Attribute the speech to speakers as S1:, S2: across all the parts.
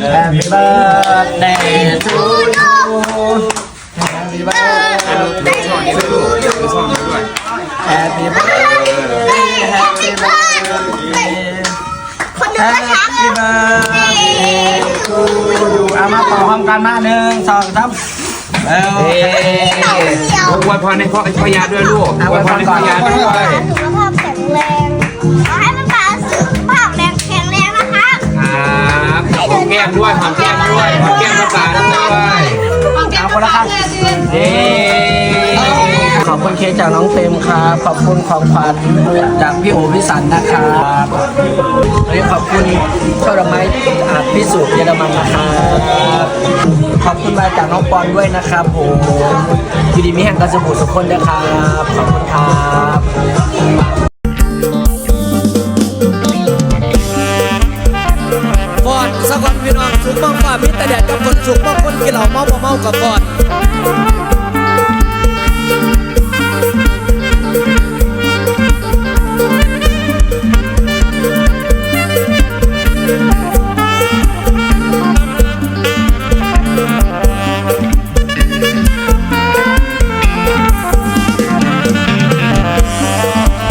S1: Happy birthday to you Happy birthday to you Happy birthday Happy birthday
S2: คนหนึงก็ช้าง
S1: Happy birthday to you เอามาต่อพร้อมกันมาหนึ่งสองสามแล้ว
S2: เต่าเดียว
S3: อวยพรให้พ่อพ่อยาด้วยลูกอวยพรให้พ่อยาด้วย
S2: สุขภาพแข็งแรงขอให้ แก้
S3: มด้วยหอมแก้มด้วยหอมแก้มภาษาด้วย
S1: เอาคนละครับเย้ขอบคุณเค้กจากน้องเฟรมครับขอบคุณของขวัญจากพี่โอพิสันนะครับวันนี้ขอบคุณช่อดอกไม้อ่าพิสูจน์เยอรมันนะครับขอบคุณมาจากน้องปอนด้วยนะครับผมอยู่ดีมีแห่งกระสบู่สุขคนนะครับขอบคุณครับุ
S4: กบ้างฝ่ามิตแต่แดดกับคนสุกบางคนกินเหล้าเมาบ่เมากับฟอน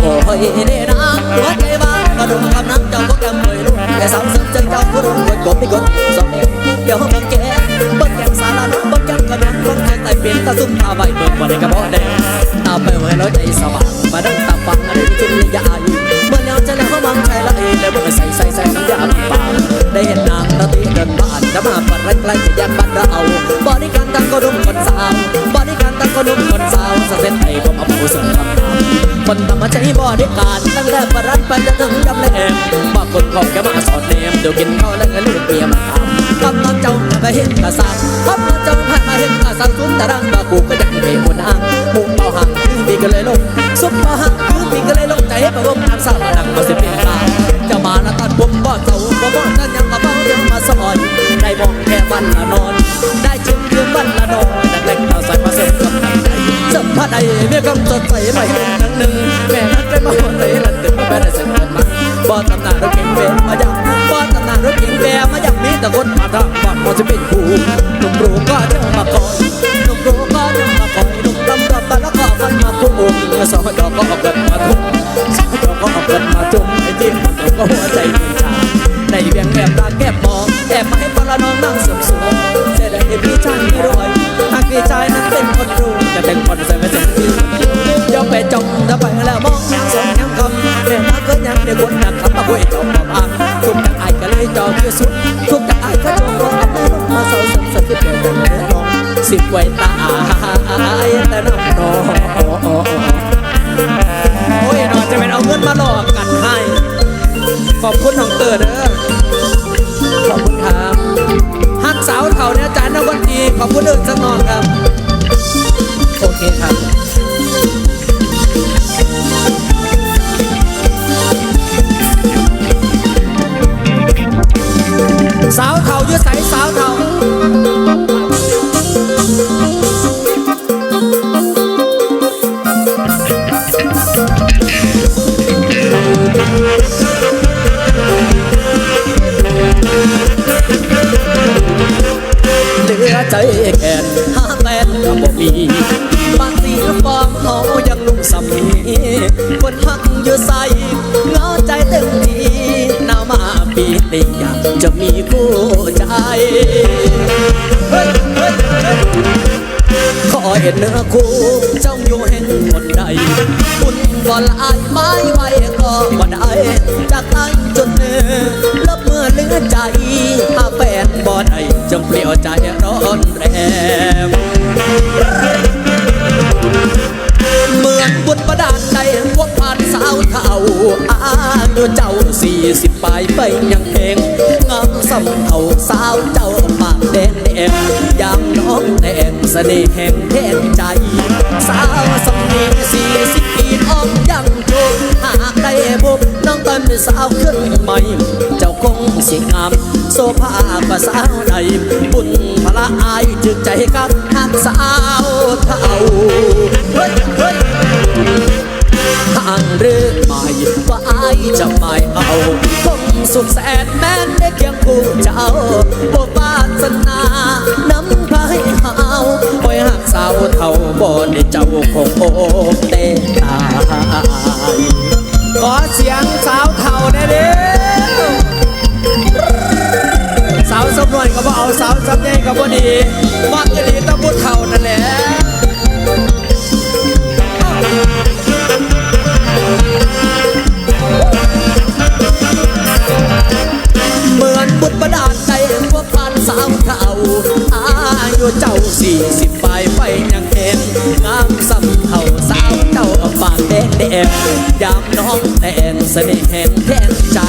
S4: โอ้ยเด้นะหัวใจว่ากระดุมคำนั้นเจ้าก็จำเคยรู้แต่สาวสนใจเจ้าก็รู้กดกดไม่กดาซุ่มตาใบเบิกมาในกระบอกแดงตาไปไว้แล้วใจสว่างมาดังตาฟังอะไรที่จุนยาอยู่เมื่อแล้วจะแล้วเขาบังใจละเองแล้วเมื่อใส่ใส่ใส่สัญญาปากได้เห็นนางตาตีเดินบ้านจะมาปัดไรไกลจะยันบ้านเราบริการตั้งก็ดุมคนสาวบริการตั้งก็ดุมคนสาวสะเซ็นไทยผมเอาผู้ส่งคำถามคนธรรมใจบริการตั้งแต่ปรันไปจนถึงยำแหลมบางคนเขาแค่มาสอนเนมเดี๋ยวกินข้าวแล้วเงินเปียมาทำคำนอนเจ้าไปเห็นกระสังคำนอนเจ้าผ่านมาเห็นกระสังซุ้มตะรัง อย่างมีแต่คนมาทางบ้านพอจะเป็นคู่หนุ่มรู้ก็จะมาคอยหนุ่มรู้ก็จะมาคอยหนุ่มตำรับตาแล้วก็ฟันมาคู่สองดอกก็ออกกัน เศร้าสันสันที่เปิดเป็นเนื้อลงสิบไว้ตายแต่น้ำนอโอ้ยนอจะเป็นเอาเงินมาหลอกกันให้ ขอบคุณน้องเตอร์เด้อขอบคุณครับฮักสาวเขาเนี่ยจารย์นวันดีขอบคุณเอิญสักนอนครับ บางสีฟองเขายังลุ่มสมีคนหักอยู่ใสเงาใจเต็มทีหนามาปีนี้อยากจะมีคู่ใจเฮ้ยเฮ้ยเฮ้ยขอเห็นเนื้อคู่เจ้าอยู่เห็นคนใดคุณบ่ลายไม้ไว้ก็บ่ได้จากไอ้จนเนื้อลับเมื่อเหลือใจหาแฟนบ่ได้จำเปลี่ยวใจร้อนแรง สี่สิบปลายไปยังเพลงงามสำเท่าสาวเจ้าปากแดงแดงยางน้องแดงเสน่ห์แห่งแทนใจ สาวสำเนียงสี่สิบปีน้องยังจูบหากได้บุบน้องตอนเป็นสาวขึ้นใหม่ เจ้าคงสิงาม โซภาภาสาวใดบุญพละอายจึกใจกับ แสนแม้นได้เคียงคู่เจ้าโบปาสนาน้ำพายหาวคอยหักสาวเท่าบ่ได้เจ้าคงโอบเตตายขอเสียงสาวเท่าได้เด้อสาวสมนวนก็บ่เอาสาวสำใหญ่ก็บ่ดีมักจะดี เสน่ห์แห่งแทนใจ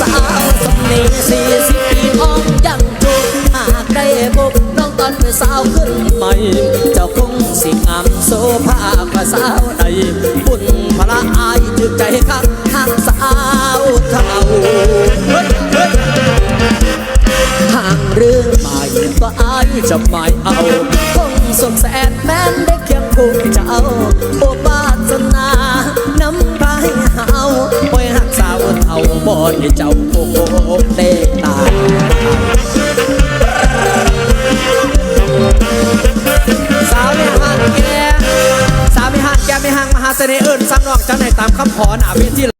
S4: สาวสำนีสี่สิบปีอ่อนยังจุกหากได้พบน้องตอนเป็นสาวขึ้นใหม่เจ้าคงสิงามโซภากว่าสาวใดบุญพระอายจึกใจข้างทางสาวเท่าทางเรื่องใหม่ก็อายจะไม่เอาคงสงแสนแม้นได้เคียงคู่เจ้าโอบาสนา น้ำพายหา อยให้เจ้าโคกเตตายสาวไม่ห่างแกสาวไม่ห่างแกไม่ห่างมหาเสน่ห์เอิญซ้ำนอกจะไหนตามคำขอหนาเวที